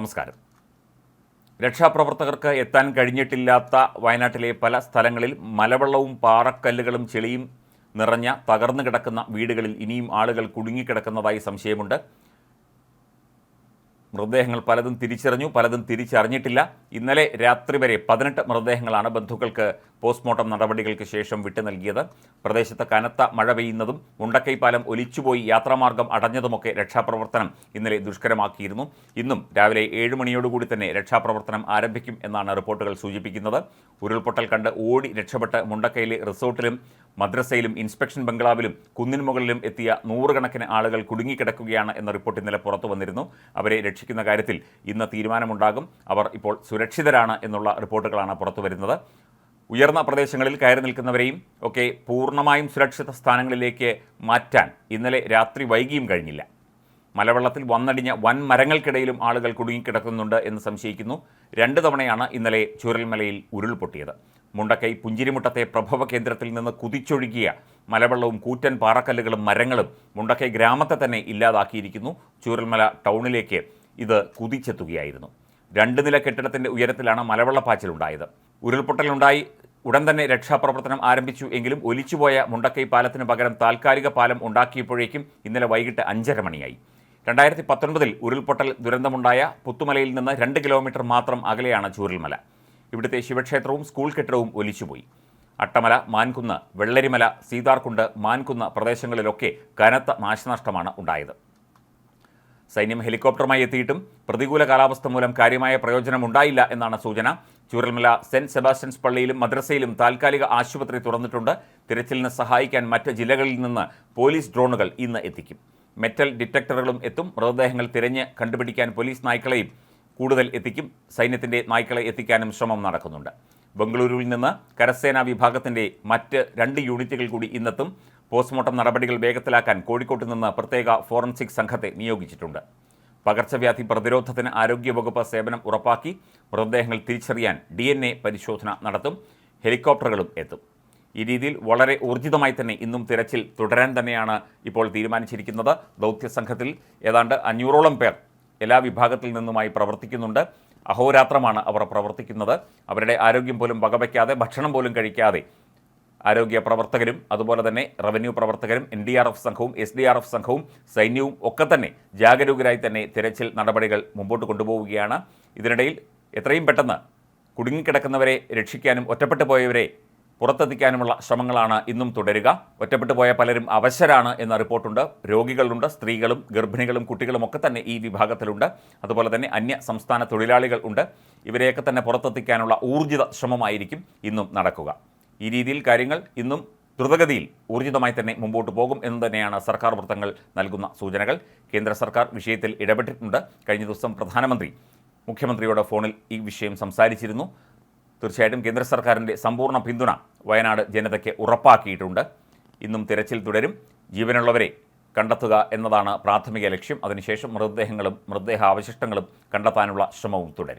നമസ്കാരം. രക്ഷാപ്രവർത്തകർക്ക് എത്താൻ കഴിഞ്ഞിട്ടില്ലാത്ത വയനാട്ടിലെ പല സ്ഥലങ്ങളിൽ മലവെള്ളവും പാറക്കല്ലുകളും ചെളിയും നിറഞ്ഞ തകർന്നു കിടക്കുന്ന വീടുകളിൽ ഇനിയും ആളുകൾ കുടുങ്ങിക്കിടക്കുന്നതായി സംശയമുണ്ട്. മൃതദേഹങ്ങൾ പലതും തിരിച്ചറിഞ്ഞു പലതും തിരിച്ചറിഞ്ഞിട്ടില്ല. ഇന്നലെ രാത്രി വരെ പതിനെട്ട് മൃതദേഹങ്ങളാണ് ബന്ധുക്കൾക്ക് പോസ്റ്റ്മോർട്ടം നടപടികൾക്ക് ശേഷം വിട്ടു നൽകിയത്. പ്രദേശത്ത് കനത്ത മഴ പെയ്യുന്നതും ഉണ്ടക്കൈപ്പാലം പാലം ഒലിച്ചുപോയി യാത്രാമാർഗം അടഞ്ഞതുമൊക്കെ രക്ഷാപ്രവർത്തനം ഇന്നലെ ദുഷ്കരമാക്കിയിരുന്നു. ഇന്നും രാവിലെ ഏഴ് മണിയോടുകൂടി തന്നെ രക്ഷാപ്രവർത്തനം ആരംഭിക്കും എന്നാണ് റിപ്പോർട്ടുകൾ സൂചിപ്പിക്കുന്നത്. ഉരുൾപൊട്ടൽ കണ്ട് ഓടി രക്ഷപ്പെട്ട് മുണ്ടക്കൈയിലെ റിസോർട്ടിലും മദ്രസയിലും ഇൻസ്പെക്ഷൻ ബംഗ്ലാവിലും കുന്നിൻമുകളിലും എത്തിയ നൂറുകണക്കിന് ആളുകൾ കുടുങ്ങിക്കിടക്കുകയാണ് എന്ന റിപ്പോർട്ട് ഇന്നലെ പുറത്തു വന്നിരുന്നു. അവരെ രക്ഷിക്കുന്ന കാര്യത്തിൽ ഇന്ന് തീരുമാനമുണ്ടാകും. അവർ ഇപ്പോൾ സുരക്ഷിതരാണ് എന്നുള്ള റിപ്പോർട്ടുകളാണ് പുറത്തു വരുന്നത്. ഉയർന്ന പ്രദേശങ്ങളിൽ കയറി നിൽക്കുന്നവരെയും ഒക്കെ പൂർണമായും സുരക്ഷിത സ്ഥാനങ്ങളിലേക്ക് മാറ്റാൻ ഇന്നലെ രാത്രി വൈകിയും കഴിഞ്ഞില്ല. മലവെള്ളത്തിൽ വന്നടിഞ്ഞ വൻ മരങ്ങൾക്കിടയിലും ആളുകൾ കുടുങ്ങിക്കിടക്കുന്നുണ്ട് എന്ന് സംശയിക്കുന്നു. രണ്ട് തവണയാണ് ഇന്നലെ ചുരൽമലയിൽ ഉരുൾപൊട്ടിയത്. മുണ്ടക്കൈ പുഞ്ചിരിമുട്ടത്തെ പ്രഭവ കേന്ദ്രത്തിൽ നിന്ന് കുതിച്ചൊഴുകിയ മലവെള്ളവും കൂറ്റൻ പാറക്കല്ലുകളും മരങ്ങളും മുണ്ടക്കൈ ഗ്രാമത്തെ തന്നെ ഇല്ലാതാക്കിയിരിക്കുന്നു. ചൂരൽമല ടൗണിലേക്ക് ഇത് കുതിച്ചെത്തുകയായിരുന്നു. രണ്ട് നില കെട്ടിടത്തിന്റെ ഉയരത്തിലാണ് മലവെള്ളപ്പാച്ചിലുണ്ടായത്. ഉരുൾപൊട്ടലുണ്ടായി ഉടൻ തന്നെ രക്ഷാപ്രവർത്തനം ആരംഭിച്ചു എങ്കിലും ഒലിച്ചുപോയ മുണ്ടക്കൈ പാലത്തിന് പകരം താൽക്കാലിക പാലം ഉണ്ടാക്കിയപ്പോഴേക്കും ഇന്നലെ വൈകിട്ട് അഞ്ചര മണിയായി. രണ്ടായിരത്തി പത്തൊൻപതിൽ ഉരുൾപൊട്ടൽ ദുരന്തമുണ്ടായ പുത്തുമലയിൽ നിന്ന് രണ്ട് കിലോമീറ്റർ മാത്രം അകലെയാണ് ചൂരൽമല. ഇവിടുത്തെ ശിവക്ഷേത്രവും സ്കൂൾ കെട്ടിടവും ഒലിച്ചുപോയി. അട്ടമല മാൻകുന്ന് വെള്ളരിമല സീതാർകുണ്ട് മാൻകുന്ന് പ്രദേശങ്ങളിലൊക്കെ കനത്ത നാശനഷ്ടമാണ് ഉണ്ടായത്. സൈന്യം ഹെലികോപ്റ്ററുമായി എത്തിയിട്ടും പ്രതികൂല കാലാവസ്ഥ മൂലം കാര്യമായ പ്രയോജനമുണ്ടായില്ല എന്നാണ് സൂചന. ചൂരൽമല സെന്റ് സെബാസ്റ്റ്യൻസ് പള്ളിയിലും മദ്രസയിലും താൽക്കാലിക ആശുപത്രി തുറന്നിട്ടുണ്ട്. തിരച്ചിലിന് സഹായിക്കാൻ മറ്റ് ജില്ലകളിൽ നിന്ന് പോലീസ് ഡ്രോണുകൾ ഇന്ന് എത്തിക്കും. മെറ്റൽ ഡിറ്റക്ടറുകളും എത്തും. മൃതദേഹങ്ങൾ തിരഞ്ഞ് കണ്ടുപിടിക്കാൻ പോലീസ് നായ്ക്കളെയും കൂടുതൽ എത്തിക്കും. സൈന്യത്തിന്റെ നായ്ക്കളെ എത്തിക്കാനും ശ്രമം നടക്കുന്നുണ്ട്. ബംഗളൂരുവിൽ നിന്ന് കരസേനാ വിഭാഗത്തിന്റെ മറ്റ് രണ്ട് യൂണിറ്റുകൾ കൂടി ഇന്നെത്തും. പോസ്റ്റ്മോർട്ടം നടപടികൾ വേഗത്തിലാക്കാൻ കോഴിക്കോട്ട് നിന്ന് പ്രത്യേക ഫോറൻസിക് സംഘത്തെ നിയോഗിച്ചിട്ടുണ്ട്. പകർച്ചവ്യാധി പ്രതിരോധത്തിന് ആരോഗ്യവകുപ്പ് സേവനം ഉറപ്പാക്കി മൃതദേഹങ്ങൾ തിരിച്ചറിയാൻ ഡി പരിശോധന നടത്തും ഹെലികോപ്റ്ററുകളും എത്തും. ഈ രീതിയിൽ വളരെ ഊർജിതമായി തന്നെ ഇന്നും തിരച്ചിൽ തുടരാൻ തന്നെയാണ് ഇപ്പോൾ തീരുമാനിച്ചിരിക്കുന്നത്. ദൗത്യ സംഘത്തിൽ ഏതാണ്ട് അഞ്ഞൂറോളം പേർ എല്ലാ വിഭാഗത്തിൽ നിന്നുമായി പ്രവർത്തിക്കുന്നുണ്ട്. അഹോരാത്രമാണ് അവർ പ്രവർത്തിക്കുന്നത്. അവരുടെ ആരോഗ്യം പോലും വകവയ്ക്കാതെ ഭക്ഷണം പോലും കഴിക്കാതെ ആരോഗ്യ പ്രവർത്തകരും അതുപോലെ തന്നെ റവന്യൂ പ്രവർത്തകരും എൻ ഡി ആർ എഫ് സംഘവും എസ് ഡി ആർ എഫ് സംഘവും സൈന്യവും ഒക്കെ തന്നെ ജാഗരൂകരായി തന്നെ തിരച്ചിൽ നടപടികൾ മുമ്പോട്ട് കൊണ്ടുപോവുകയാണ്. ഇതിനിടയിൽ എത്രയും പെട്ടെന്ന് കുടുങ്ങിക്കിടക്കുന്നവരെ രക്ഷിക്കാനും ഒറ്റപ്പെട്ടു പോയവരെ പുറത്തെത്തിക്കാനുമുള്ള ശ്രമങ്ങളാണ് ഇന്നും തുടരുക. ഒറ്റപ്പെട്ടു പോയ പലരും അവശരാണ് എന്ന റിപ്പോർട്ടുണ്ട്. രോഗികളുണ്ട് സ്ത്രീകളും ഗർഭിണികളും കുട്ടികളും ഒക്കെ തന്നെ ഈ വിഭാഗത്തിലുണ്ട്. അതുപോലെ തന്നെ അന്യ സംസ്ഥാന തൊഴിലാളികൾ ഉണ്ട്. ഇവരെയൊക്കെ തന്നെ പുറത്തെത്തിക്കാനുള്ള ഊർജിത ശ്രമമായിരിക്കും ഇന്നും നടക്കുക. ഈ രീതിയിൽ കാര്യങ്ങൾ ഇന്നും ദ്രുതഗതിയിൽ ഊർജിതമായി തന്നെ മുമ്പോട്ട് പോകും എന്ന് തന്നെയാണ് സർക്കാർ വൃത്തങ്ങൾ നൽകുന്ന സൂചനകൾ. കേന്ദ്ര സർക്കാർ വിഷയത്തിൽ ഇടപെട്ടിട്ടുണ്ട്. കഴിഞ്ഞ ദിവസം പ്രധാനമന്ത്രി മുഖ്യമന്ത്രിയുടെ ഫോണിൽ ഈ വിഷയം സംസാരിച്ചിരുന്നു. തീർച്ചയായിട്ടും കേന്ദ്ര സർക്കാരിന്റെ സമ്പൂർണ പിന്തുണ വയനാട് ജനതയ്ക്ക് ഉറപ്പാക്കിയിട്ടുണ്ട്. ഇന്നും തിരച്ചിൽ തുടരും. ജീവനുള്ളവരെ കണ്ടെത്തുക എന്നതാണ് പ്രാഥമിക ലക്ഷ്യം. അതിനുശേഷം മൃതദേഹങ്ങളും മൃതദേഹ അവശിഷ്ടങ്ങളും കണ്ടെത്താനുള്ള ശ്രമവും തുടരും.